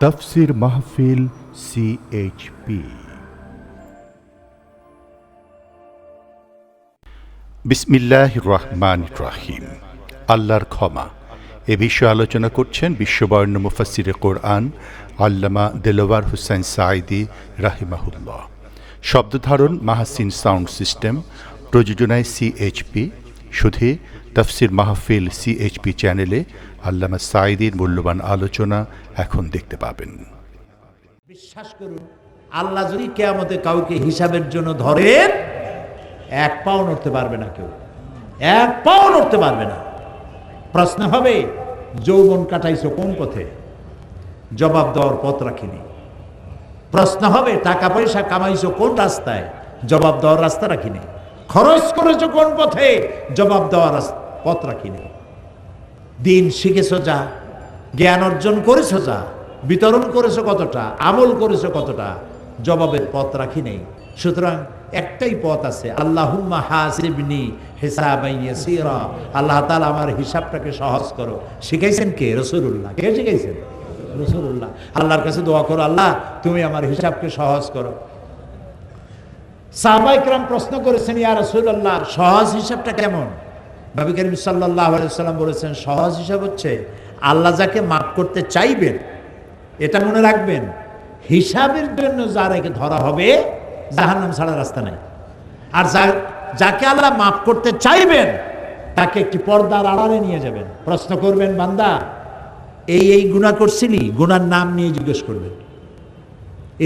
তফসির মাহফিল সিএইচপি বিসমিল্লাহ রহমান রাহিম। আল্লাহর ক্ষমা। এ বিষয়ে আলোচনা করছেন বিশ্ববর্ণ মুফাসিরে কোরআন আল্লামা দেলোয়ার হুসাইন সাইদি রাহিমাহুল্লাহ। শব্দধারণ মাহাসিন সাউন্ড সিস্টেম, প্রযোজনায় সিএইচপি শুধু তফসির মাহফিল সিএইচপি চ্যানেলে আল্লামা সাইদির মূল্যবান আলোচনা এখন দেখতে পাবেন। বিশ্বাস করুন, আল্লাহ যদি কেয়ামতে কাউকে হিসাবের জন্য ধরেন, এক পাও নড়তে পারবে না কেউ। এক পাও নড়তে পারবে না। প্রশ্ন হবে, যৌবন কাটাইছো কোন পথে? জবাব দেওয়ার পথ রাখিনি। প্রশ্ন হবে, টাকা পয়সা কামাইছো কোন রাস্তায়? জবাব দেওয়ার রাস্তা রাখিনি। খরচ করেছ কোন পথে? জবাব দেওয়ার পথ রাখিনি। দিন শিখেছ যা, জ্ঞান অর্জন করেছ যা, বিতরণ করেছ কতটা, আমল করেছ কতটা, জবাবের পথ রাখি নেই। সুতরাং একটাই পথ আছে আল্লাহ তাআলা আমার হিসাবটাকে সহজ করো। শিখাইছেন কে? রসুলুল্লাহ। কে শিখাইছেন? রসুলুল্লাহ। আল্লাহর কাছে দোয়া করো, আল্লাহ তুমি আমার হিসাবকে সহজ করো। সাহবাইকরাম প্রশ্ন করেছেন, ইয়া রসুল্লাহ সহজ হিসাবটা কেমন? নবী করিম সাল্লাহ সাল্লাম বলেছেন, সহজ হিসাব হচ্ছে আল্লাহ যাকে মাফ করতে চাইবেন, এটা মনে রাখবেন, হিসাবের জন্য যারাকে ধরা হবে, জাহান্নাম ছাড়া রাস্তা নাই। আর যাকে আল্লাহ মাফ করতে চাইবেন, তাকে একটি পর্দার আড়ালে নিয়ে যাবেন। প্রশ্ন করবেন, বান্দা, এই এই গুণা করছিলি? গুনার নাম নিয়ে জিজ্ঞেস করবেন।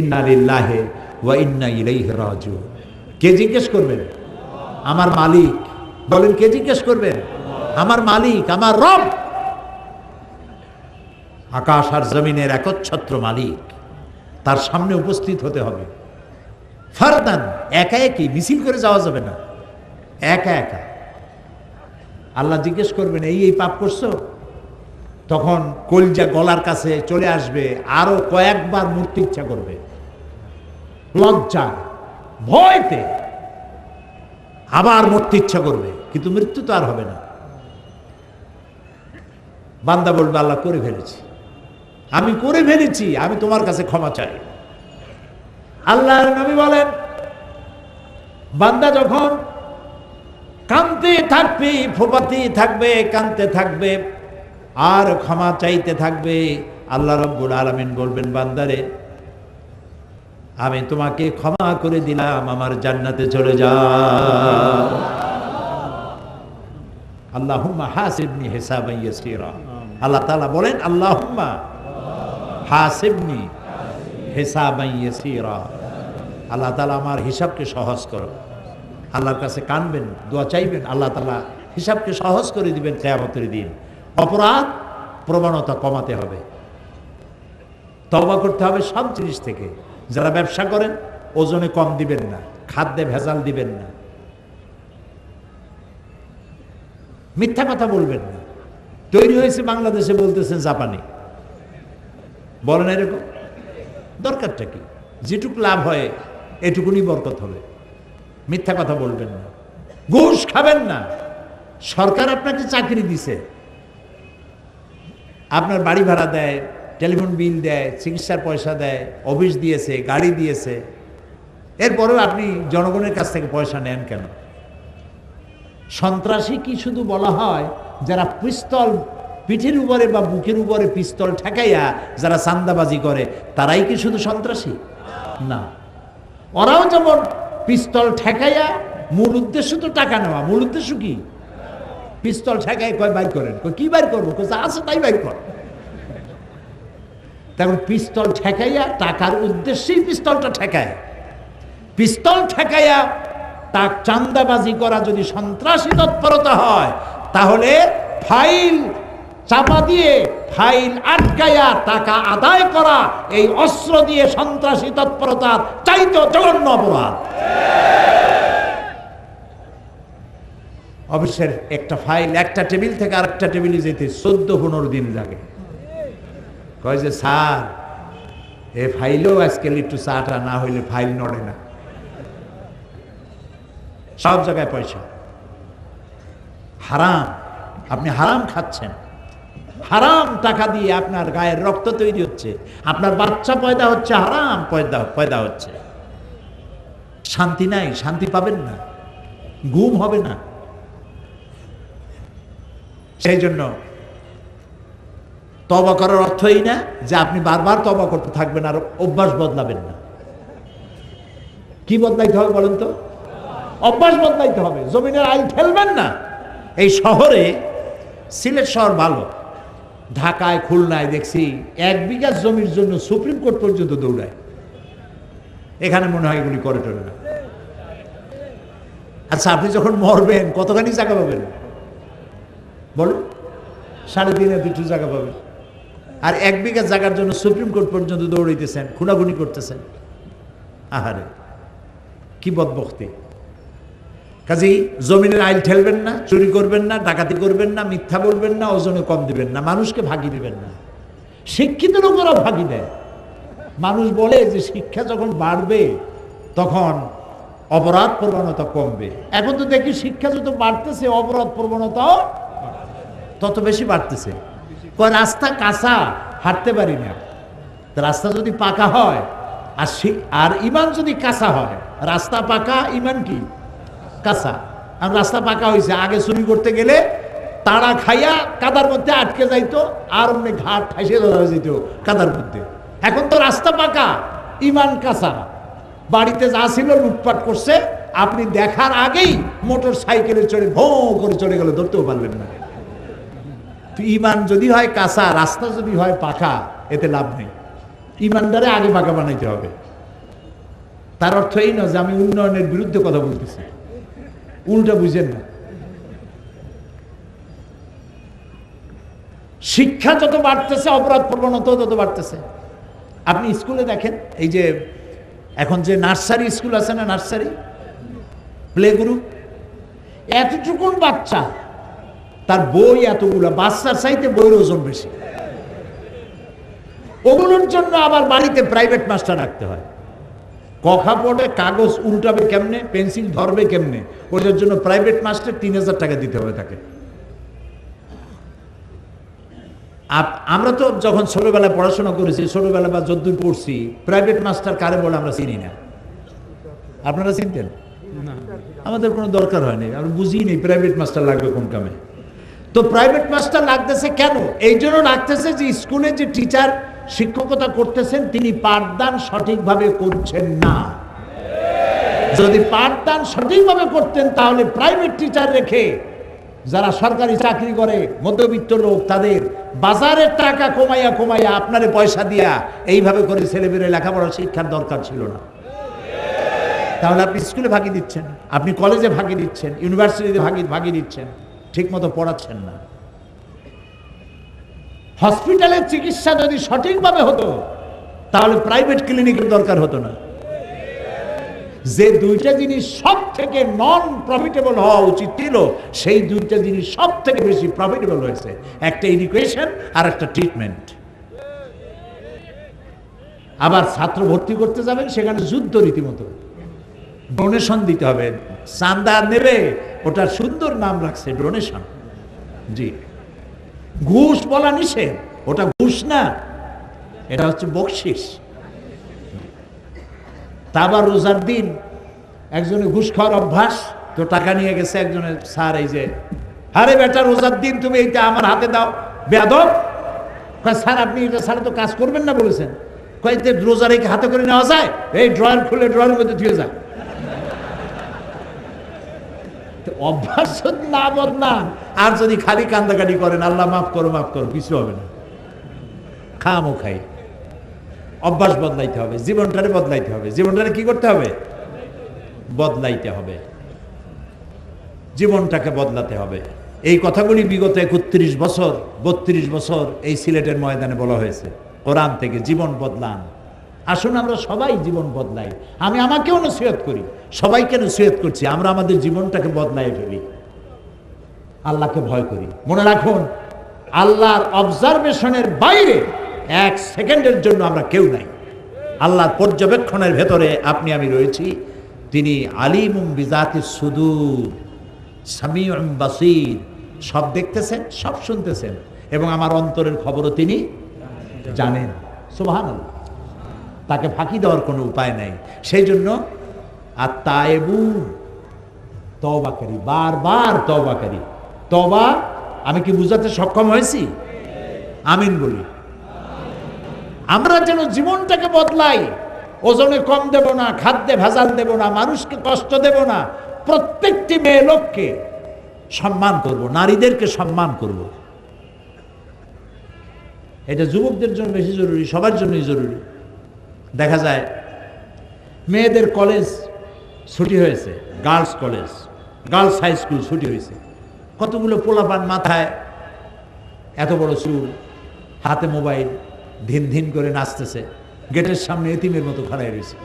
ইন্না লিল্লাহে ওয়া ইন্না ইলাইহি রাজিউন। কে জিজ্ঞেস করবেন? আমার মালিক। বলেন, কে জিজ্ঞেস করবেন? আমার মালিক, আমার রব। আকাশ আর জমিনের একচ্ছত্র মালিক। তার সামনে উপস্থিত হতে হবে। ফারদান, একা একই মিছিল করে যাওয়া যাবে না। একা একা। আল্লাহ জিজ্ঞেস করবেন, এই এই পাপ করছ? তখন কলজা গলার কাছে চলে আসবে, আরও কয়েকবার মূর্তি ইচ্ছা করবে। লজ্জা ভয়তে আবার মরতে ইচ্ছা করবে। কিন্তু মৃত্যু তো আর হবে না। বান্দা বলবে আল্লাহ করে ফেলেছি। আমি করে ফেলেছি, আমি তোমার কাছে ক্ষমা চাই। আল্লাহ নবী বলেন, বান্দা যখন কানতে থাকবে, ফোপাতে থাকবে কানতে থাকবে, আর ক্ষমা চাইতে থাকবে, আল্লাহ রব্বুল আলমিন বলবেন বান্দারে আমি তোমাকে ক্ষমা করে দিলাম, আমার জান্নাতে চলে যাও আল্লাহুম্মা হাসিবনি আল্লাহ তাআলা বলেন, আল্লাহুম্মা হাসিবনি আল্লাহ তাআলা আমার হিসাবকে সহজ করো। আল্লাহর কাছে কানবেন, দোয়া চাইবেন, আল্লাহ তাআলা হিসাবকে সহজ করে দিবেন কিয়ামতের দিন। অপরাধ প্রবণতা কমাতে হবে। তবা করতে হবে সব জিনিস থেকে। যারা ব্যবসা করেন, ওজনে কম দিবেন না, খাদ্যে ভেজাল দিবেন না। মিথ্যা কথা বলবেন না। তৈরি হয়েছে বাংলাদেশে বলতেছেন জাপানি। বলেন এরকম? দরকারটা কি? যেটুকু লাভ হয়, এটুকুনি বরকত হবে। মিথ্যা কথা বলবেন না। ঘুষ খাবেন না। সরকার আপনাকে চাকরি দিছে। আপনার বাড়ি ভাড়া দেয়, টেলিফোন বিল দেয়, চিকিৎসার পয়সা দেয়, অফিস দিয়েছে, গাড়ি দিয়েছে। এরপরেও আপনি জনগণের কাছ থেকে পয়সা নেন কেন? সন্ত্রাসী কি শুধু বলা হয়, যারা পিস্তল পিঠের উপরে বা বুকের উপরে পিস্তল ঠেকাইয়া যারা চান্দাবাজি করে, তারাই কি শুধু সন্ত্রাসী? না। ওরাও যেমন পিস্তল ঠেকাইয়া, মূল উদ্দেশ্য তো টাকা নেওয়া, মূল উদ্দেশ্য কি? পিস্তল ঠেকাই কয়, বাইর করেন। কি বাইর করব? যা আছে তাই বাইর কর। তখন পিস্তল ঠেকাইয়া, টাকার উদ্দেশ্যেই পিস্তলটা ঠেকায়। পিস্তল ঠেকাইয়া তা চান্দাবাজি করা যদি সন্ত্রাসী তৎপরতা হয়, তাহলে ফাইল চাপা দিয়ে, ফাইল আটকাইয়া টাকা আদায় করা, এই অস্ত্র দিয়ে সন্ত্রাসী তৎপরতার চাইতে জঘন্য অপরাধ। অফিসের একটা ফাইল, একটা টেবিল থেকে আরেকটা টেবিলে যেতে চোদ্দ পনেরো দিন লাগে। কয় যে, স্যার, এ ফাইলেও আজকাল একটু চাটা না হইলে ফাইল নড়ে না। সব জায়গায় পয়সা। হারাম। আপনি হারাম খাচ্ছেন। হারাম টাকা দিয়ে আপনার গায়ের রক্ত তৈরি হচ্ছে। আপনার বাচ্চা পয়দা হচ্ছে হারাম, পয়দা পয়দা হচ্ছে। শান্তি নাই, শান্তি পাবেন না। ঘুম হবে না। সেই জন্য তবা করার অর্থ এই না যে আপনি বারবার তবা করতে থাকবেন আর অভ্যাস বদলাবেন না। কি বদলাইতে হবে বলেন তো? অভ্যাস বদলাইতে হবে। জমিনের আইন ঠেলবেন না। এই শহরে সিলেট শহর ভালো। ঢাকায়, খুলনায় দেখছি এক বিঘা জমির জন্য সুপ্রিম কোর্ট পর্যন্ত দৌড়ায়। এখানে মনে হয় এগুলি করে টরে না। আচ্ছা আপনি যখন মরবেন, কতখানি জায়গা পাবেন? বলুন। সাড়ে তিন দুটো জায়গা পাবেন। আর এক বিঘা জায়গার জন্য সুপ্রিম কোর্ট পর্যন্ত দৌড়াইতেছেন, খুনাখুনি করতেছেন। আহারে, কি বদবক্তি কাজেই জমিনের আইল ঠেলবেন না, চুরি করবেন না, ডাকাতি করবেন না, মিথ্যা বলবেন না, ওজনে কম দিবেন না, মানুষকে ভাগি দিবেন না। শিক্ষিত লোকেরাও ভাগি দেয়। মানুষ বলে যে শিক্ষা যখন বাড়বে, তখন অপরাধ প্রবণতা কমবে। এখন তো দেখি শিক্ষা যত বাড়তেছে, অপরাধ প্রবণতাও তত বেশি বাড়তেছে। কয়, রাস্তা কাঁচা, হাঁটতে পারি না। রাস্তা যদি পাকা হয়, আর আর ইমান যদি কাঁচা হয়, রাস্তা পাকা, ইমান কি? কাঁচা। আর রাস্তা পাকা হয়েছে আগে চুরি করতে গেলে তাড়া খাইয়া কাদার মধ্যে আটকে যাইতো, আর অমনি ঘাট ঠাইসে ধরা যেত কাদার মধ্যে। এখন তো রাস্তা পাকা, ইমান কাঁচা। বাড়িতে যা ছিল লুটপাট করছে, আপনি দেখার আগেই মোটর সাইকেলে চড়ে, ভো করে চলে গেলে ধরতেও পারলেন না। ইমান যদি হয় কাঁচা, রাস্তা যদি হয় পাকা, এতে লাভ নেই। ইমানদারে আগে পাকা বানাইতে হবে। তার অর্থ এই নয় যে আমি উন্নয়নের বিরুদ্ধে কথা বলতেছি। উল্টা বুঝেন না। শিক্ষা যত বাড়তেছে, অপরাধ প্রবণতাও তত বাড়তেছে। আপনি স্কুলে দেখেন, এই যে এখন যে নার্সারি স্কুল আছে না নার্সারি? প্লে গ্রুপ এতটুকুন বাচ্চা, তার বই এতগুলো, বাচ্চার চাইতে বইয়ের ওজন বেশি। ওগুলোর জন্য আবার বাড়িতে প্রাইভেট মাস্টার রাখতে হয়। কখা পড়ে কাগজ উল্টাবে কেমনে? পেন্সিল ধরবে কেমনে? ওটার জন্য প্রাইভেট মাস্টার তিন হাজার টাকা দিতে হবে তাকে। আপ- আমরা তো যখন ছোটবেলায় পড়াশোনা করেছি ছোটবেলা বা যদ্দূর পড়ছি প্রাইভেট মাস্টার কারে বলে আমরা চিনি না। আপনারা চিনতেন? আমাদের কোনো দরকার হয়নি আমরা বুঝি নেই প্রাইভেট মাস্টার লাগবে কোন কামে। তো প্রাইভেট মাস্টার লাগতেছে কেন? এই জন্য লাগতেছে যে স্কুলে যে টিচার শিক্ষকতা করতেছেন, তিনি পাঠদান সঠিকভাবে করছেন না। যদি পাঠদান সঠিকভাবে করতেন, তাহলে প্রাইভেট টিচার রেখে যারা সরকারি চাকরি করে, মধ্যবিত্ত লোক, তাদের বাজারের টাকা কমাইয়া কমাইয়া আপনারে পয়সা দিয়া এইভাবে করে ছেলেমেয়েরা লেখাপড়া শিক্ষার দরকার ছিল না। তাহলে আপনি স্কুলে ভাগি দিচ্ছেন, আপনি কলেজে ভাগি দিচ্ছেন, ইউনিভার্সিটিতে ভাগি ভাগি দিচ্ছেন ঠিক মতো পড়াচ্ছেন না। হসপিটালের চিকিৎসা যদি সঠিকভাবে হতো, তাহলে প্রাইভেট ক্লিনিকের দরকার হতো না। যে দুইটা জিনিস সব থেকে নন প্রফিটেবল হওয়া উচিত ছিল, সেই দুইটা জিনিস সব থেকে বেশি প্রফিটেবল হয়েছে। একটা এডুকেশন আর একটা ট্রিটমেন্ট আবার ছাত্র ভর্তি করতে যাবেন, সেখানে যুদ্ধ রীতিমতো। ডোনেশন দিতে হবে। চান্দা নেবে, ওটার সুন্দর নাম রাখছে ডোনেশন জি। ঘুষ বলা নিষেধ। ওটা ঘুষ না, এটা হচ্ছে বকশিস। তা আবার রোজার দিন একজনের ঘুষ খাওয়ার অভ্যাস, তো টাকা নিয়ে গেছে একজনের স্যার, এই যে, আরে বেটা, রোজার দিন তুমি এইটা আমার হাতে দাও। বেদব স্যার, আপনি এটা ছাড়া তো কাজ করবেন না, বলেছেন। কয়েকতে রোজা রেখে হাতে করে নেওয়া যায়? এই ড্রয়ার খুলে ড্রয়ারের মধ্যে ধুয়ে যায় তো অভ্যাস না বদলান আর যদি খালি কান্দাকাটি করেন, আল্লাহ মাফ করো মাফ করো, কিছু হবে না। খামো খাই। অভ্যাস বদলাইতে হবে, জীবনটারে বদলাইতে হবে। জীবনটারে কি করতে হবে? বদলাইতে হবে। জীবনটাকে বদলাতে হবে। এই কথাগুলি বিগত একত্রিশ বছর, বত্রিশ বছর এই সিলেটের ময়দানে বলা হয়েছে। কোরআন থেকে জীবন বদলান। আসুন আমরা সবাই জীবন বদলাই। আমি আমাকেও নসিহত করি, সবাইকে নসিহত করছি, আমরা আমাদের জীবনটাকে বদলাই ফেলি। আল্লাহকে ভয় করি। মনে রাখুন, আল্লাহর অবজারভেশনের বাইরে এক সেকেন্ডের জন্য আমরা কেউ নাই। আল্লাহর পর্যবেক্ষণের ভেতরে আপনি আমি রয়েছি। তিনি আলিমুম বিজাতি সুদূর, সামিউম বাসির। সব দেখতেছেন, সব শুনতেছেন। এবং আমার অন্তরের খবরও তিনি জানেন। সুবাহান তাকে ফাঁকি দেওয়ার কোনো উপায় নাই। সেই জন্য আর তায়েবু তবাকারী বারবার তবাকারী তবা আমি কি বুঝাতে সক্ষম হয়েছি? আমিন বলি। আমরা যেন জীবনটাকে বদলাই, ওজনে কম দেব না, খাদ্যে ভেজাল দেব না, মানুষকে কষ্ট দেব না, প্রত্যেকটি মেয়ে লোককে সম্মান করব, নারীদেরকে সম্মান করব। এটা যুবকদের জন্য বেশি জরুরি, সবার জন্যই জরুরি। দেখা যায়, মেয়েদের কলেজ ছুটি হয়েছে girls college girls high school ছুটি হয়েছে। কতগুলো পোলাপান মাথায় এত বড় চুল, হাতে মোবাইল, ধিন ধিন করে নাচতেছে, গেটের সামনে এতিমের মতো খাড়াই রয়েছে।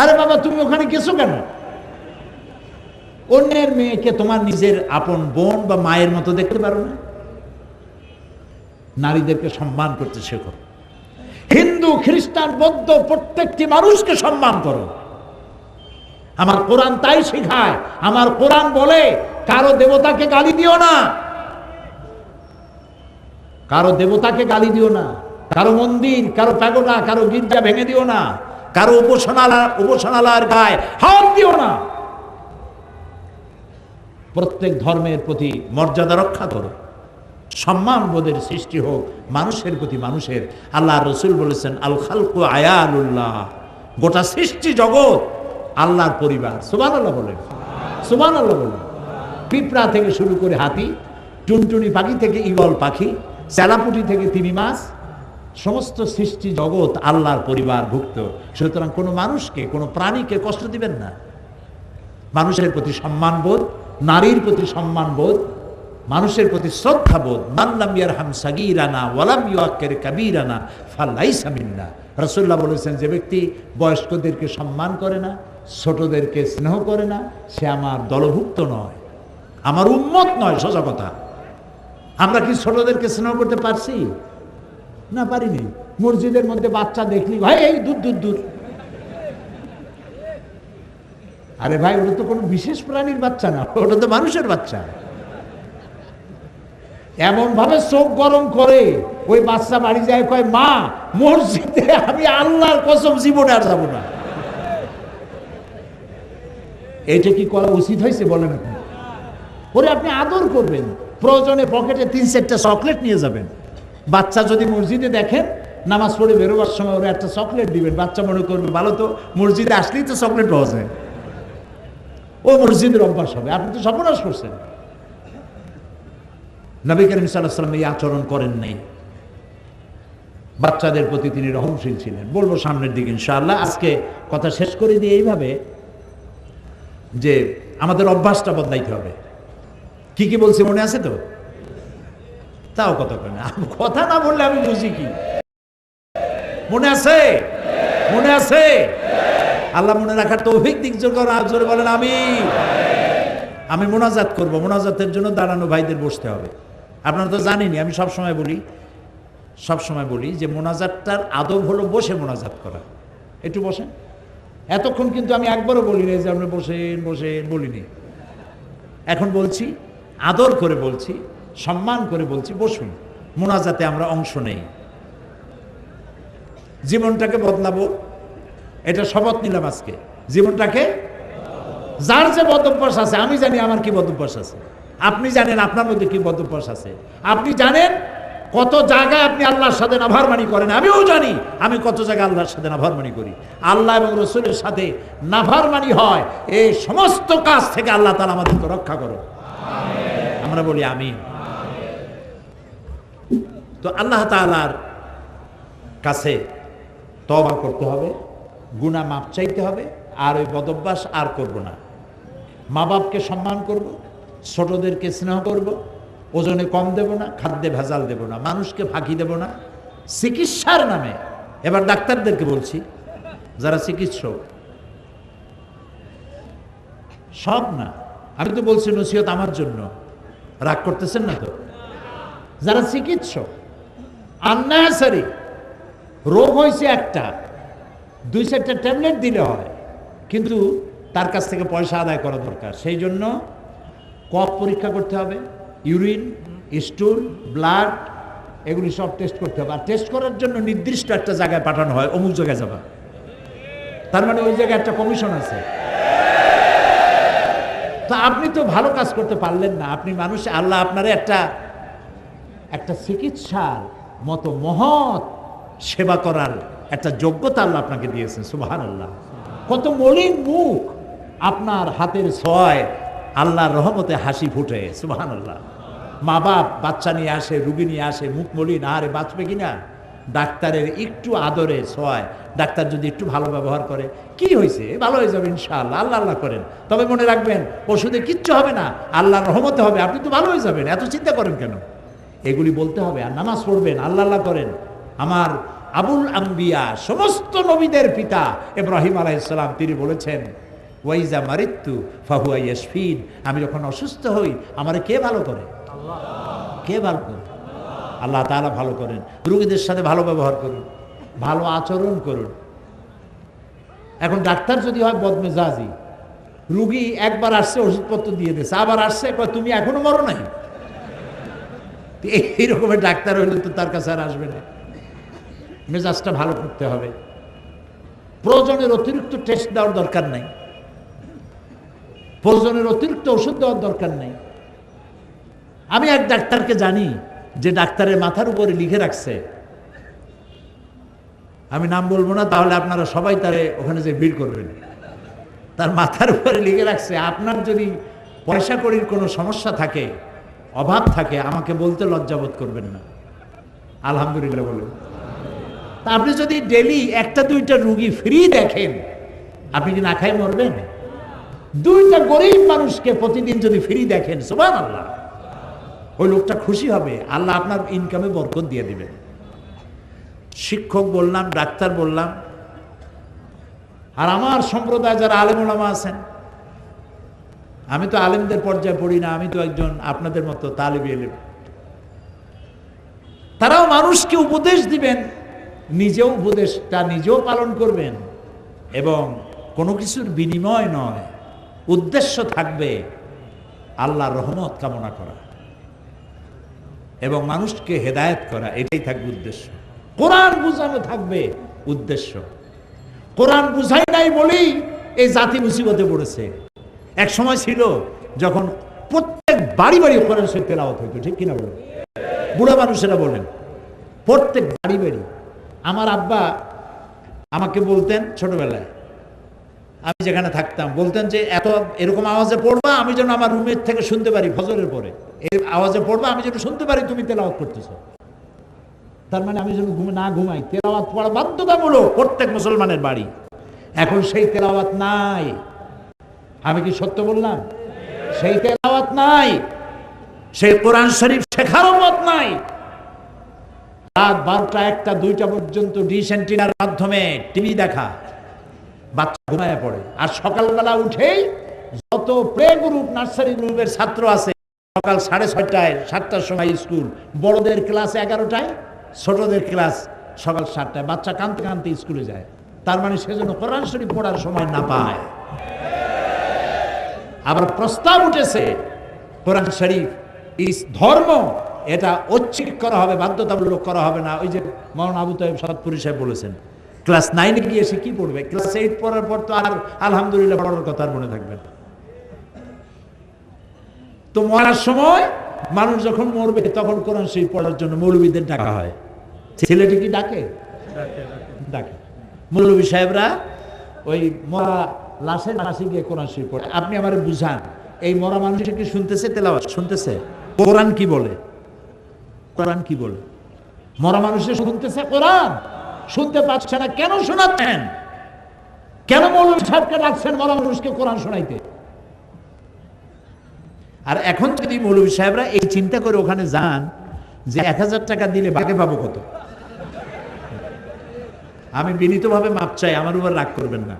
আরে বাবা, তুমি ওখানে গেছো কেন? অন্যের মেয়েকে তোমার নিজের আপন বোন বা মায়ের মতো দেখতে পারো না? নারীদেরকে সম্মান করতে শেখো। হিন্দু, খ্রিস্টান, বৌদ্ধ প্রত্যেকটি মানুষকে সম্মান করো। আমার কোরআন তাই শেখায়। আমার কোরআন বলে, কারও দেবতাকে গালি দিও না। কারও দেবতাকে গালি দিও না। কারও মন্দির, কারও প্যাগোডা, কারও গির্জা ভেঙে দিও না। কারও উপাসনালা উপাসনালয়ের গায়ে হাত দিও না। প্রত্যেক ধর্মের প্রতি মর্যাদা রক্ষা করো। সম্মান বোধের সৃষ্টি হোক, মানুষের প্রতি মানুষের। আল্লাহ রসুল বলেছেন আল খালকু আয়ালুল্লাহ। গোটা সৃষ্টি জগৎ আল্লাহর পরিবার। সুবান আল্লাহ বলেন। সুবান আল্লাহ বলেন। পিঁপড়া থেকে শুরু করে হাতি, টুনটুনি পাখি থেকে ঈগল পাখি, চেলাপুটি থেকে তিমি মাছ, সমস্ত সৃষ্টি জগৎ আল্লাহর পরিবার ভুক্ত সুতরাং কোনো মানুষকে, কোনো প্রাণীকে কষ্ট দিবেন না। মানুষের প্রতি সম্মানবোধ নারীর প্রতি সম্মানবোধ মানুষের প্রতি শ্রদ্ধাবোধ মানলাম ইয়ারহাম সাগিরানা ওয়ালাম ইউআকের কাবিরানা ফাল্লাইসা মিন্না। রাসূলুল্লাহ বলেছেন, যে ব্যক্তি বয়স্কদেরকে সম্মান করে না, ছোটদেরকে স্নেহ করে না, সে আমার দলভুক্ত নয়, আমার উন্মত নয়। সোজা কথা। আমরা কি ছোটদেরকে স্নেহ করতে পারছি? না, পারিনি। মসজিদের মধ্যে বাচ্চা দেখলি, ভাই, এই দূর দূর দূর আরে ভাই, ওটা তো কোনো বিশেষ প্রাণীর বাচ্চা না, ওটা তো মানুষের বাচ্চা। এমন ভাবে চোখ গরম করে, ওই বাচ্চা বাড়ি যায়, কয়, মা, মসজিদে আমি আল্লাহর কসম জীবনে আর যাব না। এইটা কি করা উচিত হয়েছে বলেন আপনি? ওরে, আপনি আদর করবেন। প্রয়োজনে পকেটে তিন চারটা চকলেট নিয়ে যাবেন। বাচ্চা যদি মসজিদে দেখেন, নামাজ পড়ে বেরোবার সময় ওরা একটা চকলেট দিবেন। বাচ্চা মনে করবে, ভালো তো, মসজিদে আসলেই তো চকলেট পাওয়া যায়। ও মসজিদের অভ্যাস হবে। আপনি তো সর্বনাশ করছেন। নবী করিম সাল্লাম এই আচরণ করেন নাই। বাচ্চাদের প্রতি তিনি রহমশীল ছিলেন। বলব সামনের দিকে, ইনশাআল্লাহ আজকে কথা শেষ করে দিয়ে এইভাবে যে আমাদের অভ্যাসটা বদলাইতে হবে। কি কি বলছি মনে আছে তো? তাও কেন কথা না বললে আমি বুঝি কি? মনে আছে? মনে আছে? আল্লাহ মনে রাখার তৌফিক দিক বলেন আমি আমি মোনাজাত করব। মোনাজাতের জন্য দাঁড়ানো ভাইদের বসতে হবে। আপনারা তো জানেনই, আমি সব সময় বলি, সব সময় বলি যে মোনাজাতটার আদব হলো বসে মোনাজাত করা। একটু বসেন। এতক্ষণ কিন্তু আমি একবারও বলি না যে আপনি বসেন বসেন বলিনি। এখন বলছি, আদর করে বলছি, সম্মান করে বলছি, বসুন। মোনাজাতে আমরা অংশ নেই। জীবনটাকে বদলাবো। এটা শপথ নিলাম আজকে। জীবনটাকে, যার যে বদভ্যাস আছে, আমি জানি আমার কি বদভ্যাস আছে। আপনি জানেন আপনার মধ্যে কি বদভ্যাস আছে? আপনি জানেন কত জায়গায় আপনি আল্লাহর সাথে নাভারমানি করেন? আমিও জানি আমি কত জায়গায় আল্লাহর সাথে নাভারমানি করি। আল্লাহ এবং রসুলের সাথে নাভারমানি হয়। এই সমস্ত কাজ থেকে আল্লাহ তালা আমাদেরকে রক্ষা করো আমরা বলি আমি তো আল্লাহ তালার কাছে তবা করতে হবে গুণা মাপ চাইতে হবে আর ওই বদভ্যাস আর করব না। মা বাপকে সম্মান করব ছোটদেরকে স্নেহ করব, ওজনে কম দেব না, খাদ্যে ভেজাল দেব না, মানুষকে ফাঁকি দেব না। চিকিৎসার নামে, এবার ডাক্তারদেরকে বলছি, যারা চিকিৎসক, সব না, আমি তো বলছি নসিহত আমার জন্য। রাগ করতেছেন না তো? যারা চিকিৎসক আন্নাসারি রোগ হয়েছে একটা, দুই চারটা ট্যাবলেট দিলে হয়, কিন্তু তার কাছ থেকে পয়সা আদায় করা দরকার। সেই জন্য কফ পরীক্ষা করতে হবে, ইউরিন স্টুল ব্লাড, এগুলি সব টেস্ট করতে হবে। আর টেস্ট করার জন্য নির্দিষ্ট একটা জায়গায় পাঠানো হয়, অমুক জায়গায় যাবা। তার মানে ওই জায়গায় একটা কমিশন আছে। তো আপনি তো ভালো কাজ করতে পারলেন না, আপনি মানুষ, আল্লাহ আপনারে একটা একটা চিকিৎসার মতো মহৎ সেবা করার একটা যোগ্যতা আল্লাহ আপনাকে দিয়েছেন সুবাহান আল্লাহ কত মলিন মুখ আপনার হাতের ছয় আল্লাহর রহমতে হাসি ফুটে সুবাহান আল্লাহ মা বাপ বাচ্চা নিয়ে আসে, রুগী নিয়ে আসে, মুখ মলিন আরে বাঁচবে কিনা ডাক্তারের একটু আদরে ছয় ডাক্তার যদি একটু ভালো ব্যবহার করে, কি হয়েছে ভালো হয়ে যাবে ইনশাআল্লাহ, আল্লাহ আল্লাহ করেন। তবে মনে রাখবেন, ওষুধে কিচ্ছু হবে না, আল্লাহর রহমতে হবে, আপনি তো ভালো হয়ে যাবেন, এত চিন্তা করেন কেন? এগুলি বলতে হবে, আর নামাজ পড়বেন, আল্লাহ আল্লাহ করেন। আমার আবুল আম্বিয়া, সমস্ত নবীদের পিতা, ইব্রাহিম আলাইসালাম তিনি বলেছেন ওয়াইজা মারিত্তু ফাহুয়া ইয়াসফিন আমি যখন অসুস্থ হই, আমারে কে ভালো করে? কে ভালো করে? আল্লাহ তাআলা ভালো করেন। রুগীদের সাথে ভালো ব্যবহার করুন, ভালো আচরণ করুন। এখন ডাক্তার যদি হয় বদমেজাজি। রুগী একবার আসছে, ওষুধপত্র দিয়ে দিয়েছে, আবার আসছে তুমি এখনও মরো নাই? তো এই রকমের ডাক্তার হইলে তো তার কাছে আর আসবে না। মেজাজটা ভালো করতে হবে। প্রয়োজনের অতিরিক্ত টেস্ট দেওয়ার দরকার নাই। প্রয়োজনের অতিরিক্ত ওষুধ দেওয়ার দরকার নেই। আমি এক ডাক্তারকে জানি, যে ডাক্তারের মাথার উপরে লিখে রাখছে। আমি নাম বলব না, তাহলে আপনারা সবাই তারে ওখানে যে ভিড় করবেন। তার মাথার উপরে লিখে রাখছে, আপনার যদি পয়সা করির কোনো সমস্যা থাকে, অভাব থাকে, আমাকে বলতে লজ্জাবোধ করবেন না। আলহামদুলিল্লাহ বলুন তা আপনি যদি ডেলি একটা দুইটা রুগী ফ্রি দেখেন, আপনি কি না খাই মরবেন? দুইটা গরিব মানুষকে প্রতিদিন যদি ফ্রি দেখেন সুবান আল্লাহ ওই লোকটা খুশি হবে। আল্লাহ আপনার ইনকামে বরকত দিয়ে দিবেন। শিক্ষক বললাম, ডাক্তার বললাম। আর আমার সম্প্রদায় যারা আলেম ওলামা আছেন, আমি তো আলেমদের পর্যায়ে পড়ি না, আমি তো একজন আপনাদের মতো তালিব এলেম। তারাও মানুষকে উপদেশ দিবেন, নিজেও উপদেশটা নিজেও পালন করবেন, এবং কোনো কিছুর বিনিময় নয়। উদ্দেশ্য থাকবে আল্লাহর রহমত কামনা করা এবং মানুষকে হেদায়েত করা, এটাই থাকবে উদ্দেশ্য। কোরআন বুঝানো থাকবে উদ্দেশ্য। কোরআন বুঝাই নাই বলেই এই জাতি মুসিবতে পড়েছে। এক সময় ছিল যখন প্রত্যেক বাড়ি বাড়ি কোরআন শরীফ তেলাওয়াত হইতো, ঠিক কিনা বলেন? বুড়া মানুষেরা বলেন, প্রত্যেক বাড়ি বাড়ি। আমার আব্বা আমাকে বলতেন ছোটবেলায় আমি যেখানে থাকতাম, বলতেন যে, এত এরকম আওয়াজে পড়বা, আমি যেন আমার রুমের থেকে শুনতে পারি ফজরের পরে। এই আওয়াজে পড়বা, আমি যেন শুনতে পারি তুমি তেলাওয়াত করতেছো। তার মানে আমি যেন ঘুমে, না ঘুমাই, তেলাওয়াত পড়া বাধ্যতামূলক প্রত্যেক মুসলমানের বাড়ি। এখন সেই তেলাওয়াত নাই। আমি কি সত্য বললাম? সেই তেলাওয়াত নাই। সেই কোরআন শরীফ শেখারও মত নাই। রাত বারোটা একটা, দুইটা পর্যন্ত ডিশ অ্যান্টিনার মাধ্যমে টিভি দেখা। বাচ্চা ঘুমায় পড়ে। আর সকালবেলা উঠেই যত প্লে গ্রুপ নার্সারি গ্রুপের ছাত্র আছে, সকাল সাড়ে ছয়টায়, সাতটার সময় স্কুল। বড়দের ক্লাস এগারোটায়, ছোটদের ক্লাস সকাল সাতটায়। বাচ্চা কাঁদতে কাঁদতে স্কুলে যায়। তার মানে সেজন্য কোরআন শরীফ পড়ার সময় না পায়। আবার প্রস্তাব উঠেছে, কোরআন শরীফ ইস ধর্ম, এটা ঐচ্ছিক করা হবে, বাধ্যতামূলক করা হবে না। ওই যে মৌলানা আবু তাইব সাদপুরি সাহেব বলেছেন ক্লাস নাইনে গিয়ে সে কি পড়বে? ক্লাস এইট পড়ার পর তো আর আলহামদুলিল্লাহ পড়ার কথা মনে থাকবে না। তো মরার সময় মানুষ যখন মরবে, তখন কোরআন শরীফ পড়ার জন্য মৌলবীদের ডাকা হয়। ছেলেটি কি ডাকে? ডাকে। মৌলবী সাহেবরা ওই মরা লাশের পাশে গিয়ে কোরআন শরীফ পড়ে। আপনি আমার বুঝান, এই মরা মানুষটা কি শুনতেছে তেলাওয়াত? শুনতেছে? কোরআন কি বলে? কোরআন কি বলে? মরা মানুষের শুনতেছে কোরআন? শুনতে পাচ্ছে না, কেন শোনাচ্ছেন? কেন মৌলবী সাহেবকে ডাকছেন মরা মানুষকে কোরআন শোনাইতে? আর এখন যদি মৌলবী সাহেবরা এই চিন্তা করে ওখানে যান, যে এক হাজার টাকা দিলে বাগে পাবো কত? আমি বিনীতভাবে মাপ চাই, আমার উপর রাগ করবেন না।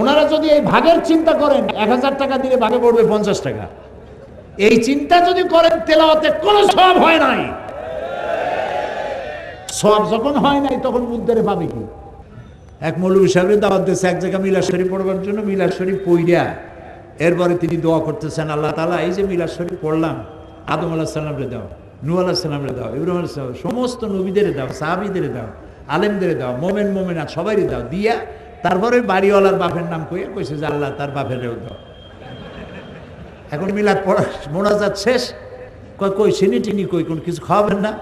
ওনারা যদি এই ভাগের চিন্তা করেন, এক হাজার টাকা দিলে ভাগে পড়বে পঞ্চাশ টাকা। এই চিন্তা যদি করেন, তেলাওয়াতে কোনো সব হয় নাই। সব যখন হয় নাই তখন বুদ্ধরে পাবে কি? এক মৌলবী সাহেবের দাওয়াত দিয়েছে এক জায়গায় মিলাদ শরীফ পড়বার জন্য মিলাদ শরীফ পইরা এরপরে তিনি দোয়া করতেছেন আল্লাহ তালা এই যে মিলাদ শরীফ পড়লাম আদম আলাহ সাল্লামরে দাও নু আলাহ সাল্লামরে দাও ইব্রাহিম সাল্লাম সমস্ত নবীদের দাও সাহাবিদের দাও আলেমদের দাও মোমেন মোমেনা সবাই দাও দিয়া তারপরে বাড়িওয়ালার বাপের নাম কইয়া কইছে যে আল্লাহ তার বাপেরও দাও। এখন মিলাদ পড়া মোনাজাত শেষ। কয় কই চিনি টিনি কই কোন কিছু খাওয়াবেন না?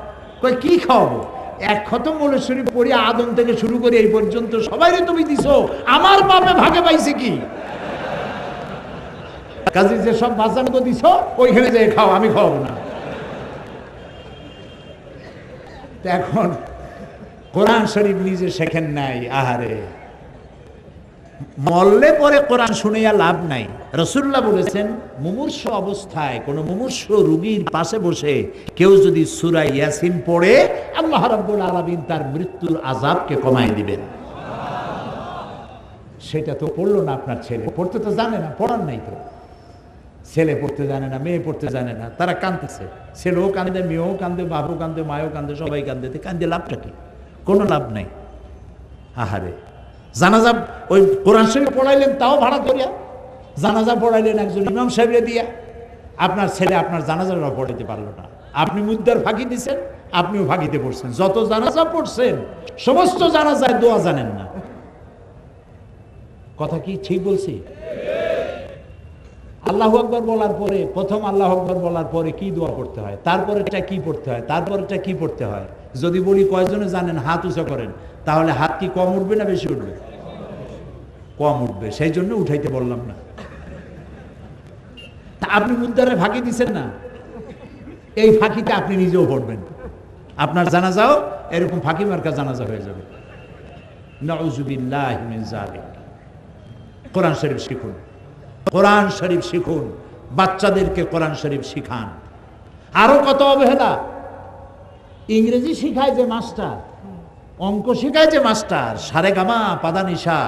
কই কি খাওয়াবো? এক খতম মলেশ্বরী পড়ি আদম থেকে শুরু করে এই পর্যন্ত সবাইরে তুমি দিছো। আমার বাপে ভাগে পাইছে কি? কাজে, যে সব বাঁচানো দিছ, ওইখানে যে খাও, আমি খাওয়াবো না। এখন কোরআন শরীফ নিজে শেখেন নাই, আহারে। মল্লে পরে কোরআন শুনিয়া লাভ নাই। রসুল্লাহ বলেছেন, মুমূর্ষ অবস্থায় কোনো মুমূর্ষ রুগীর পাশে বসে কেউ যদি সুরা ইয়াসিন পড়ে, আল্লাহ রাব্বুল আলামিন তার মৃত্যুর আজাবকে কমায় দিবেন। সেটা তো পড়ল না আপনার ছেলে। পড়তে তো জানে না, পড়ার নাই তো। ছেলে পড়তে জানে না, মেয়ে পড়তে জানে না, তারা কাঁদতেছে। ছেলেও কান্দে মেয়েও কান্দে বাবু কান্দে মায়ও কান্দে সবাই কান্দে কান্দে লাভটা কি? কোনো লাভ নাই। আহারে। জানা জানাজা ওই কোরআন শরীফ পড়াইলেন, তাও ভাড়া করিয়া জানাজা পড়াইলেন একজন ইমাম সাহেবরে দিয়া। আপনার ছেলে আপনার জানাজাটা পড়াইতে পারল না। আপনি মুদ্রার ফাঁকি দিছেন, আপনিও ফাঁকিতে পড়ছেন। যত জানাজা পড়ছেন, সমস্ত জানাজায় দোয়া জানেন না। কথা কি ঠিক বলছি? আল্লাহ আকবর বলার পরে, প্রথম আল্লাহ আকবর বলার পরে কি দোয়া পড়তে হয়? তারপরেটা কি পড়তে হয়? তারপরেটা কি পড়তে হয়? যদি বলি কয়জনে জানেন, হাত উঁচা করেন, তাহলে হাত কি কম উঠবে না বেশি উঠবে? কম উঠবে, সেই জন্য উঠাইতে বললাম না। তা আপনি মুদ্রারে ফাঁকি দিচ্ছেন না? এই ফাঁকিতে আপনি নিজেও পড়বেন আপনার জানাজাও এরকম ফাঁকি মার্কা জানাজা হয়ে যাবে। নজুবিল্লাহ কোরআন শরীফ শিখুন। কোরআন শরীফ শিখুন। বাচ্চাদেরকে কোরআন শরীফ শিখান। আরও কত অবহেলা। ইংরেজি শিখায় যে মাস্টার, অঙ্ক শিখায় যে মাস্টার, সারে গামা, পাদানিশা।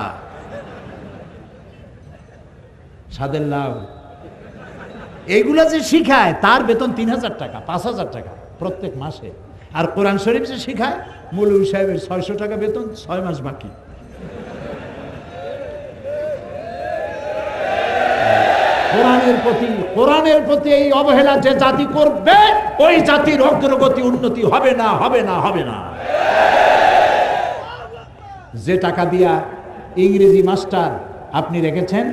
সাদের লাভ এইগুলা যে শিখায়, তার বেতন তিন হাজার টাকা পাঁচ হাজার টাকা প্রত্যেক মাসে। আর কোরআন শরীফ যে শিখায়, মৌলভী সাহেবের ছয়শো টাকা বেতন, ছয় মাস বাকি। কোরআনের প্রতি কোরআনের প্রতি এই অবহেলা যে জাতি করবে, ওই জাতির অগ্রগতি উন্নতি হবে না হবে না হবে না। যে টাকা দিয়া ইংরেজি মাস্টার আপনি রেখেছেন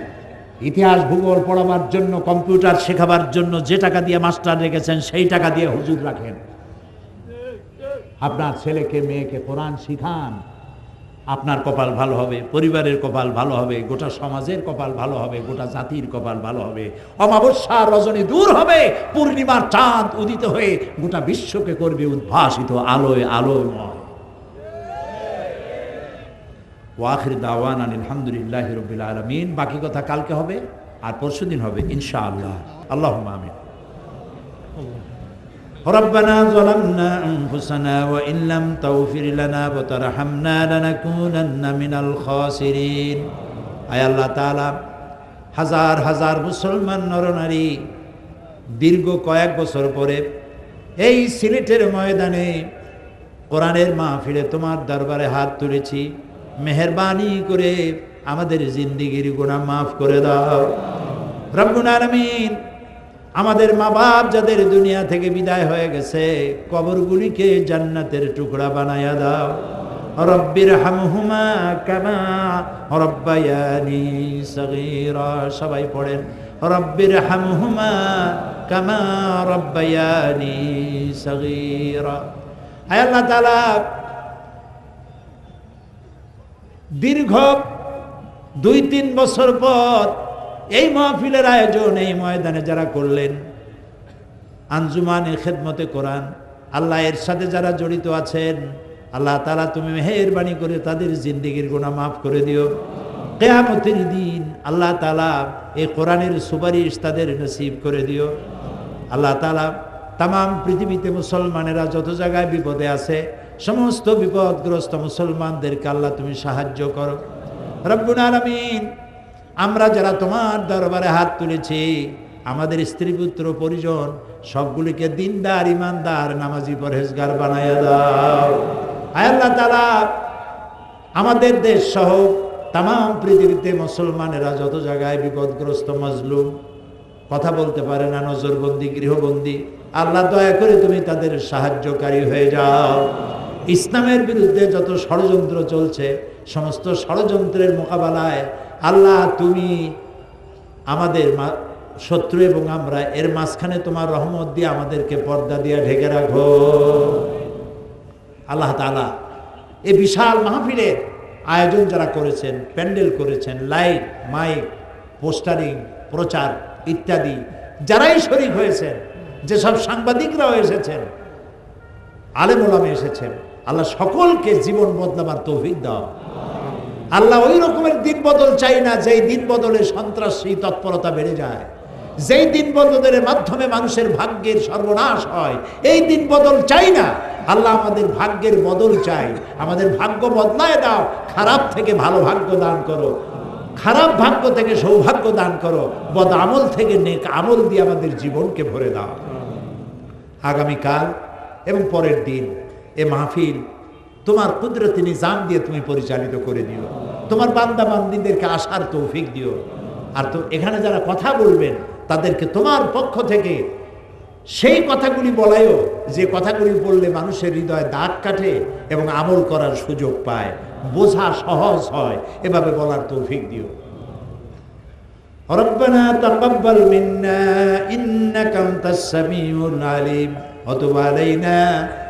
ইতিহাস, ভূগোল পড়াবার জন্য, কম্পিউটার শেখাবার জন্য যে টাকা দিয়ে মাস্টার রেখেছেন, সেই টাকা দিয়ে হুজুর রাখেন। আপনার ছেলেকে, মেয়েকে কোরআন শিখান। আপনার কপাল ভালো হবে, পরিবারের কপাল ভালো হবে, গোটা সমাজের কপাল ভালো হবে, গোটা জাতির কপাল ভালো হবে। অমাবস্যা রজনী দূর হবে, পূর্ণিমার চাঁদ উদিত হয়ে গোটা বিশ্বকে করবে উদ্ভাসিত আলোয় আলোয় ওয়াখির দাওয়ান আলহামদুলিল্লাহ রবিল আলমিন বাকি কথা কালকে হবে আর পরশুদিন হবে ইনশাআল্লাহ আল্লাহ আমিন ربنا ظلمنا أنفسنا وإن لم تغفر لنا وترحمنا لنكونن من الخاسرين আয় আল্লাহ তাআলা হাজার হাজার মুসলমান নরনারী দীর্ঘ কয়েক বছর পরে এই সিলেটের ময়দানে কোরআনের মাহফিলে তোমার দরবারে হাত তুলেছি মেহরবানি করে আমাদের জিন্দিগির গুণা মাফ করে দাও। রব্বুল আলামিন, আমাদের মা বাপ যাদের দুনিয়া থেকে বিদায় হয়ে গেছে, কবরগুলিকে জান্নাতের টুকরা বানায়া দাও। রব্বির হামহুমা কামা রব্বায়ানি সগীরা। সবাই পড়েন রব্বির হামহুমা কামা রব্বায়ানি সগীরা। আয় আল্লাহ তাআলা দীর্ঘ দুই, তিন বছর পর এই মাহফিলের আয়োজন, এই ময়দানে যারা করলেন, আঞ্জুমানে খেদমতে কোরআন, আল্লাহ এর সাথে যারা জড়িত আছেন, আল্লাহ তালা তুমি মেহরবানি করে তাদের জিন্দিগির গুণা মাফ করে দিও। কেয়ামতের দিন আল্লাহ তালা এই কোরআনের সুপারিশ তাদের নসিব করে দিও। আল্লাহ তালা তাম, পৃথিবীতে মুসলমানেরা যত জায়গায় বিপদে আছে সমস্ত বিপদগ্রস্ত মুসলমানদেরকে আল্লাহ তুমি সাহায্য করো। রব্বুল আলমিন, আমরা যারা তোমার দরবারে হাত তুলেছি, আমাদের স্ত্রী, পুত্র, পরিজন, সবগুলিকে দিনদার ইমানদার নামাজি, পরহেজগার বানাইয়া দাও। আল্লাহ তালা আমাদের দেশ সহ তাম পৃথিবীতে মুসলমানেরা যত জায়গায় বিপদগ্রস্ত মজলুম, কথা বলতে পারে না, নজরবন্দি, গৃহবন্দী, আল্লাহ দয়া করে তুমি তাদের সাহায্যকারী হয়ে যাও। ইসলামের বিরুদ্ধে যত ষড়যন্ত্র চলছে, সমস্ত ষড়যন্ত্রের মোকাবেলায় আল্লাহ তুমি আমাদের শত্রু এবং আমরা, এর মাঝখানে তোমার রহমত দিয়ে আমাদেরকে পর্দা দিয়ে ঢেকে রাখো। আল্লাহ তালা এ বিশাল মাহফিলের আয়োজন যারা করেছেন, প্যান্ডেল করেছেন, লাইট, মাইক, পোস্টারিং, প্রচার ইত্যাদি, যারাই শরিক হয়েছেন, যেসব সাংবাদিকরাও এসেছেন আলেম ওলামে এসেছেন আল্লাহ সকলকে জীবন বদলাবার তৌফিক দাও। আল্লাহ ওই রকমের দিন বদল চাই না, যেই দিন বদলে সন্ত্রাসী তৎপরতা বেড়ে যায়। যেই দিন বদলের মাধ্যমে মানুষের ভাগ্যের সর্বনাশ হয়, এই দিন বদল চাই না। আল্লাহ আমাদের ভাগ্যের বদল চাই। আমাদের ভাগ্য বদলায় দাও। খারাপ থেকে ভালো ভাগ্য দান করো। খারাপ ভাগ্য থেকে সৌভাগ্য দান করো। বদ আমল থেকে নেক আমল দিয়ে আমাদের জীবনকে ভরে দাও। আগামীকাল এবং পরের দিন এ মাহফিল তোমার কুদরতি নিজাম দিয়ে তুমি পরিচালিত করে দিও তোমার বান্দা বান্দিদেরকে আসার তৌফিক দিও আর তো এখানে যারা কথা বলবেন তাদেরকে তোমার পক্ষ থেকে সেই কথাগুলি বলায়ও যে কথাগুলি বললে মানুষের হৃদয় দাগ কাটে এবং আমল করার সুযোগ পায় বোঝা সহজ হয় এভাবে বলার তৌফিক দিও ربنا تقبل منا إنك أنت السميع العليم وتب علينا